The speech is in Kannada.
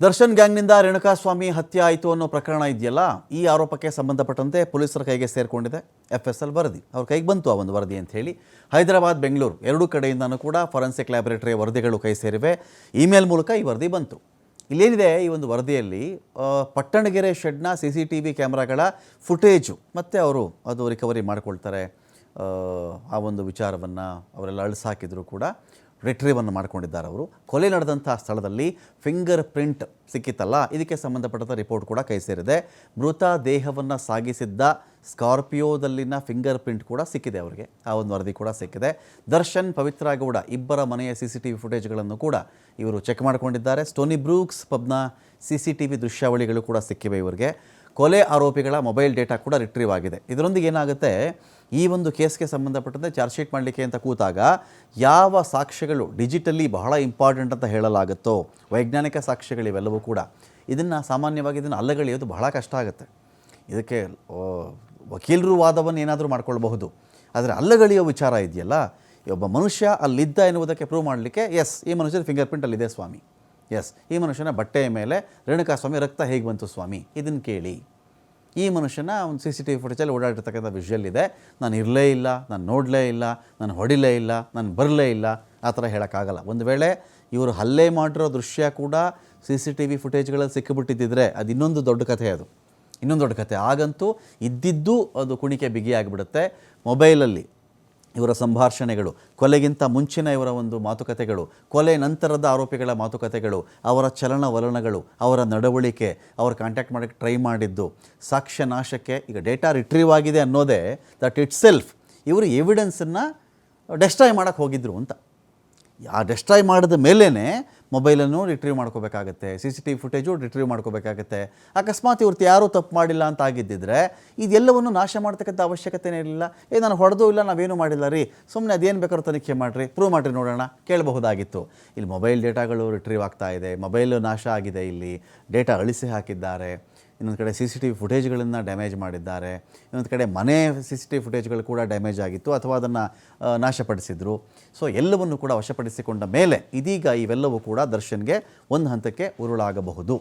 ದರ್ಶನ್ ಗ್ಯಾಂಗ್ನಿಂದ ರೇಣುಕಾಸ್ವಾಮಿ ಹತ್ಯೆ ಆಯಿತು ಅನ್ನೋ ಪ್ರಕರಣ ಇದೆಯಲ್ಲ ಈ ಆರೋಪಕ್ಕೆ ಸಂಬಂಧಪಟ್ಟಂತೆ ಪೊಲೀಸರ ಕೈಗೆ ಸೇರಿಕೊಂಡಿದೆ ಎಫ್ ಎಸ್ ಎಲ್ ವರದಿ. ಅವ್ರ ಕೈಗೆ ಬಂತು ಆ ಒಂದು ವರದಿ ಅಂತ ಹೇಳಿ. ಹೈದರಾಬಾದ್ ಬೆಂಗಳೂರು ಎರಡೂ ಕಡೆಯಿಂದನೂ ಕೂಡ ಫೊರೆನ್ಸಿಕ್ ಲ್ಯಾಬೊರೇಟರಿ ವರದಿಗಳು ಕೈ ಸೇರಿವೆ. ಇಮೇಲ್ ಮೂಲಕ ಈ ವರದಿ ಬಂತು. ಇಲ್ಲೇನಿದೆ ಈ ಒಂದು ವರದಿಯಲ್ಲಿ ಪಟ್ಟಣಗೆರೆ ಶೆಡ್ನ ಸಿ ಸಿ ಟಿ ವಿ ಕ್ಯಾಮ್ರಾಗಳ ಫುಟೇಜು ಮತ್ತು ಅವರು ಅದು ರಿಕವರಿ ಮಾಡ್ಕೊಳ್ತಾರೆ ಆ, ಆ ಒಂದು ವಿಚಾರವನ್ನು ಅವರೆಲ್ಲ ಅಳಿಸಾಕಿದ್ರು ಕೂಡ. ರಿಟ್ರೀವನ್ನು ಮಾಡ್ಕೊಂಡಿದ್ದಾರೆ ಅವರು. ಕೊಲೆ ನಡೆದಂಥ ಸ್ಥಳದಲ್ಲಿ ಫಿಂಗರ್ ಪ್ರಿಂಟ್ ಸಿಕ್ಕಿತ್ತಲ್ಲ, ಇದಕ್ಕೆ ಸಂಬಂಧಪಟ್ಟಂಥ ರಿಪೋರ್ಟ್ ಕೂಡ ಕೈ ಸೇರಿದೆ. ಮೃತ ದೇಹವನ್ನು ಸಾಗಿಸಿದ್ದ ಸ್ಕಾರ್ಪಿಯೋದಲ್ಲಿನ ಫಿಂಗರ್ ಪ್ರಿಂಟ್ ಕೂಡ ಸಿಕ್ಕಿದೆ ಅವರಿಗೆ. ಆ ಒಂದು ವರದಿ ಕೂಡ ಸಿಕ್ಕಿದೆ. ದರ್ಶನ್ ಪವಿತ್ರ ಗೌಡ ಇಬ್ಬರ ಮನೆಯ ಸಿ ಸಿ ಟಿ ವಿ ಫುಟೇಜ್ಗಳನ್ನು ಕೂಡ ಇವರು ಚೆಕ್ ಮಾಡಿಕೊಂಡಿದ್ದಾರೆ. ಸ್ಟೋನಿ ಬ್ರೂಕ್ಸ್ ಪಬ್ನ ಸಿ ಸಿ ಟಿ ವಿ ದೃಶ್ಯಾವಳಿಗಳು ಕೂಡ ಸಿಕ್ಕಿವೆ ಇವರಿಗೆ. ಕೊಲೆ ಆರೋಪಿಗಳ ಮೊಬೈಲ್ ಡೇಟಾ ಕೂಡ ರಿಟ್ರೀವ್ ಆಗಿದೆ. ಇದರೊಂದಿಗೆ ಏನಾಗುತ್ತೆ ಈ ಒಂದು ಕೇಸ್ಗೆ ಸಂಬಂಧಪಟ್ಟಂತೆ ಚಾರ್ಜ್ ಶೀಟ್ ಮಾಡಲಿಕ್ಕೆ ಅಂತ ಕೂತಾಗ ಯಾವ ಸಾಕ್ಷ್ಯಗಳು ಡಿಜಿಟಲಿ ಬಹಳ ಇಂಪಾರ್ಟೆಂಟ್ ಅಂತ ಹೇಳಲಾಗುತ್ತೋ, ವೈಜ್ಞಾನಿಕ ಸಾಕ್ಷ್ಯಗಳಿವೆಲ್ಲವೂ ಕೂಡ ಇದನ್ನು ಸಾಮಾನ್ಯವಾಗಿ ಇದನ್ನು ಅಲ್ಲಗಳೆಯೋದು ಬಹಳ ಕಷ್ಟ ಆಗುತ್ತೆ. ಇದಕ್ಕೆ ವಕೀಲರು ವಾದವನ್ನು ಏನಾದರೂ ಮಾಡ್ಕೊಳ್ಬಹುದು. ಆದರೆ ಅಲ್ಲಗಳಿಯೋ ವಿಚಾರ ಇದೆಯಲ್ಲ? ಒಬ್ಬ ಮನುಷ್ಯ ಅಲ್ಲಿದ್ದ ಎನ್ನುವುದಕ್ಕೆ ಪ್ರೂವ್ ಮಾಡಲಿಕ್ಕೆ ಎಸ್ ಈ ಮನುಷ್ಯನ ಫಿಂಗರ್ ಪ್ರಿಂಟ್ ಅಲ್ಲಿದೆ ಸ್ವಾಮಿ. ಎಸ್ ಈ ಮನುಷ್ಯನ ಬಟ್ಟೆಯ ಮೇಲೆ ರೇಣುಕಾ ಸ್ವಾಮಿ ರಕ್ತ ಹೇಗೆ ಬಂತು ಸ್ವಾಮಿ? ಇದನ್ನು ಕೇಳಿ. ಈ ಮನುಷ್ಯನ ಒಂದು ಸಿ ಸಿ ಟಿ ವಿ ಫುಟೇಜಲ್ಲಿ ಓಡಾಡಿರ್ತಕ್ಕಂಥ ವಿಷುವಲ್ ಇದೆ. ನಾನು ಇರಲೇ ಇಲ್ಲ, ನಾನು ನೋಡಲೇ ಇಲ್ಲ, ನಾನು ಹೊಡಿಲೇ ಇಲ್ಲ, ನಾನು ಬರಲೇ ಇಲ್ಲ, ಆ ಥರ ಹೇಳೋಕ್ಕಾಗಲ್ಲ. ಒಂದು ವೇಳೆ ಇವರು ಹಲ್ಲೆ ಮಾಡಿರೋ ದೃಶ್ಯ ಕೂಡ ಸಿ ಸಿ ಟಿ ವಿ ಫುಟೇಜ್ಗಳಲ್ಲಿ ಸಿಕ್ಕಿಬಿಟ್ಟಿದ್ದರೆ ಅದು ಇನ್ನೊಂದು ದೊಡ್ಡ ಕಥೆ ಅದು. ಇನ್ನೊಂದು ದೊಡ್ಡ ಕಥೆ. ಹಾಗಂತೂ ಇದ್ದಿದ್ದು ಅದು ಕುಣಿಕೆ ಬಿಗಿಯಾಗಿಬಿಡುತ್ತೆ. ಮೊಬೈಲಲ್ಲಿ ಇವರ ಸಂಭಾಷಣೆಗಳು, ಕೊಲೆಗಿಂತ ಮುಂಚಿನ ಇವರ ಒಂದು ಮಾತುಕತೆಗಳು, ಕೊಲೆ ನಂತರದ ಆರೋಪಿಗಳ ಮಾತುಕತೆಗಳು, ಅವರ ಚಲನವಲನಗಳು, ಅವರ ನಡವಳಿಕೆ, ಅವರ ಕಾಂಟ್ಯಾಕ್ಟ್ ಮಾಡೋಕ್ಕೆ ಟ್ರೈ ಮಾಡಿದ್ದು, ಸಾಕ್ಷ್ಯ ನಾಶಕ್ಕೆ ಈಗ ಡೇಟಾ ರಿಟ್ರೀವ್ ಆಗಿದೆ ಅನ್ನೋದೇ ದಟ್ ಇಟ್ ಸೆಲ್ಫ್ ಇವರು ಎವಿಡೆನ್ಸನ್ನು ಡೆಸ್ಟ್ರಾಯ್ ಮಾಡೋಕ್ಕೆ ಹೋಗಿದ್ರು ಅಂತ. ಆ ಡೆಸ್ಟ್ರಾಯ್ ಮಾಡಿದ ಮೇಲೇ ಮೊಬೈಲನ್ನು ರಿಟ್ರೀವ್ ಮಾಡ್ಕೋಬೇಕಾಗತ್ತೆ C C T V footage retrieve ಮಾಡ್ಕೋಬೇಕಾಗತ್ತೆ. ಅಕಸ್ಮಾತ್ ಇವ್ರದ್ದು ಯಾರೂ ತಪ್ಪು ಮಾಡಿಲ್ಲ ಅಂತ ಆಗಿದ್ದಿದ್ರೆ ಇದೆಲ್ಲವನ್ನು ನಾಶ ಮಾಡ್ತಕ್ಕಂಥ ಅವಶ್ಯಕತೆನೇ ಇರಲಿಲ್ಲ. ಏ, ನಾನು ಹೊಡೆದು ಇಲ್ಲ, ನಾವೇನು ಮಾಡಿಲ್ಲ ರೀ. ಸುಮ್ಮನೆ ಅದೇನು ಬೇಕಾದ್ರೂ ತನಿಖೆ ಮಾಡಿರಿ ಪ್ರೂವ್ ಮಾಡಿರಿ ನೋಡೋಣ, ಕೇಳಬಹುದಾಗಿತ್ತು. ಇಲ್ಲಿ ಮೊಬೈಲ್ ಡೇಟಾಗಳು ರಿಟ್ರೀವ್ ಆಗ್ತಾ ಇದೆ, ಮೊಬೈಲು ನಾಶ ಆಗಿದೆ ಇಲ್ಲಿ, ಡೇಟಾ ಅಳಿಸಿ ಹಾಕಿದ್ದಾರೆ. ಇನ್ನೊಂದು ಕಡೆ ಸಿ ಸಿ ಟಿ ವಿ ಫುಟೇಜ್ಗಳನ್ನು ಡ್ಯಾಮೇಜ್ ಮಾಡಿದ್ದಾರೆ. ಇನ್ನೊಂದು ಕಡೆ ಮನೆ ಸಿ ಸಿ ಟಿ ವಿ ಫುಟೇಜ್ಗಳು ಕೂಡ ಡ್ಯಾಮೇಜ್ ಆಗಿತ್ತು ಅಥವಾ ಅದನ್ನು ನಾಶಪಡಿಸಿದ್ರು. ಸೊ ಎಲ್ಲವನ್ನು ಕೂಡ ವಶಪಡಿಸಿಕೊಂಡ ಮೇಲೆ ಇದೀಗ ಇವೆಲ್ಲವೂ ಕೂಡ ದರ್ಶನ್ಗೆ ಒಂದು ಹಂತಕ್ಕೆ ಉರುಳಾಗಬಹುದು.